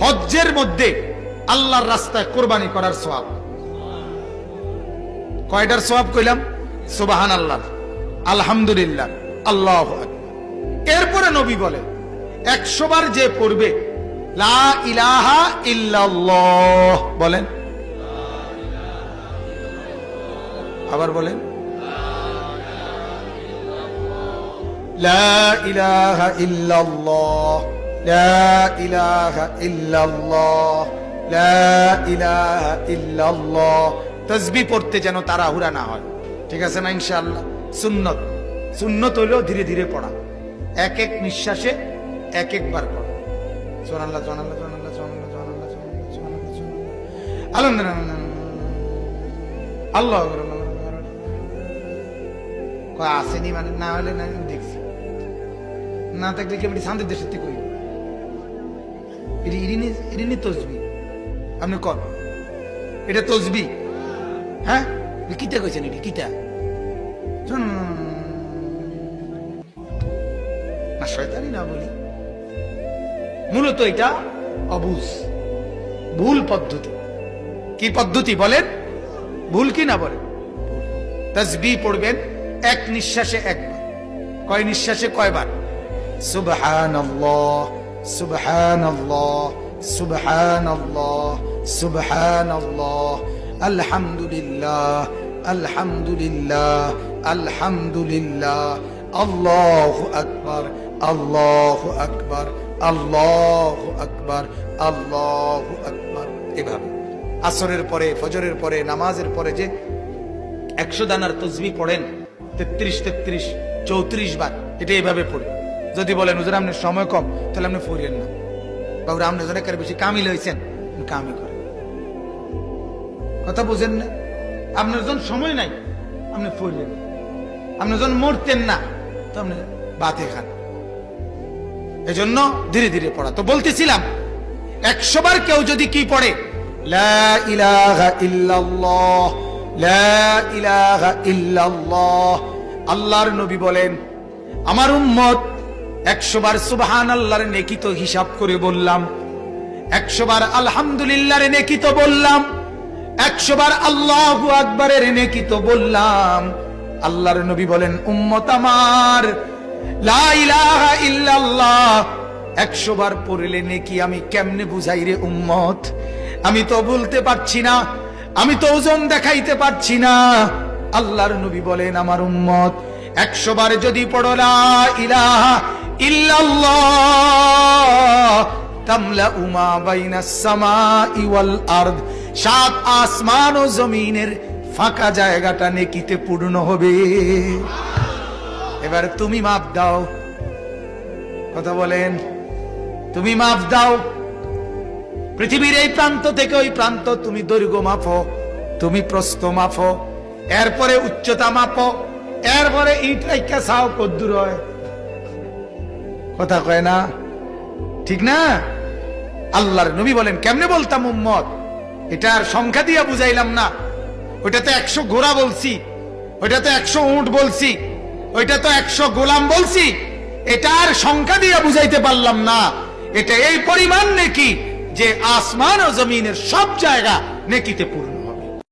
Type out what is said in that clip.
হজ্জের মধ্যে আল্লাহর রাস্তায় কোরবানি করার সব কয়টার সব কইলাম? সুবাহান আল্লাহ আলহামদুলিল্লাহ। আল্লাহ এরপরে নবী বলে, একশো বার যে পড়বে বলেন। আবার বলেন। লা ইলাহা ইল্লাল্লাহ। لا إله إلا الله لا إله إلا الله তসবি পড়তে যেন তাড়াহুড়া না হয়। ঠিক আছে না ইনশাআল্লাহ? সুন্নত। সুন্নত হইলেও ধীরে ধীরে পড়া। এক এক নিঃশ্বাসে এক একবার পড়া। সোনাল্লাহ সোনাল্লাহ সোনাল্লাহ সোনাল্লাহ সোনাল্লাহ সোনাল্লাহ সোনাল্লাহ আলহামদুলিল্লাহ, আল্লাহ আসেনি মানে না হলে না দেখছি। না থাকলে কেমনি শান্তি দেশের থেকে ইরিনি ইরিনি তসবি। আপনি কর। এটা তসবি। হ্যাঁ? কইছেন এটি? না, শয়তানি না বলি। মূলত এটা অবুজ। ভুল পদ্ধতি। কি পদ্ধতি বলেন? ভুল কি না বলেন? তসবি পড়বেন এক নিঃশ্বাসে একবার। কয় নিঃশ্বাসে? কয়বার? সুবহানাল্লাহ। سبحان الله سبحان الله سبحان الله الحمد لله الحمد لله الحمد لله الله أكبر الله أكبر الله أكبر الله أكبر এভাবে আসরের পরে ফজরের পরে নামাজের পরে যে একশো দানার তসবি পড়েন তেত্রিশ তেত্রিশ চৌত্রিশ বার এটা এভাবে পড়ে যদি বলেন, হুজুর আপনার সময় কম, তাহলে আপনি পড়িয়েন না। বাবুরা, আপনি জন একের বেশি কামিল হয়েছেন কামি করেন। কথা বুঝেন না? আপনার জন সময় নাই, আপনি পড়লেন আপনি জন মরতেন না, তো আপনি বাতে খান। এজন্য ধীরে ধীরে পড়া। তো বলতেছিলাম, একশো বার কেউ যদি কি পড়ে আল্লাহর নবী বলেন, আমার উম্মত একশো বার সুবহান আল্লাহর নেকি তো হিসাব করে বললাম। একশো বার আলহামদুলিল্লাহর নেকি তো বললাম। একশো বার আল্লাহু আকবরের নেকি তো বললাম। আল্লাহর নবী বলেন, উম্মত আমার একশো বার পড়লে নেকি আমি কেমনে বুঝাই রে উম্মত? আমি তো বলতে পারছি না, আমি তো ওজন দেখাইতে পারছি না। আল্লাহর নবী বলেন, আমার উম্মত একশো বার যদি পড়ো, লা ইলাহা সাত আসমান ও জমিনের ফাঁকা জায়গাটা নেকিতে পূর্ণ হবে। এবার তুমি মাপ দাও। কথা বলেন, তুমি মাপ দাও। পৃথিবীর এই প্রান্ত থেকে ওই প্রান্ত তুমি দৈর্ঘ্য মাপো, তুমি প্রস্থ মাপো, এরপরে উচ্চতা মাপো, এরপরে ইট রাইকা চাও কদ্দুর হয়। কথা কয় না? ঠিক না? আল্লাহর নবী বলেন, কেমনে বলতাম, উম্মত? এটার সংখ্যা দিয়ে বুঝাইলাম না। ওইটাতে একশো ঘোড়া বলছি, ওইটাতে একশো উঁট বলছি ওইটা তো একশো গোলাম বলছি, এটার সংখ্যা দিয়ে বুঝাইতে পারলাম না। এটা এই পরিমাণ নেকি যে আসমান ও জমিনের সব জায়গা নেকিতে পূর্ণ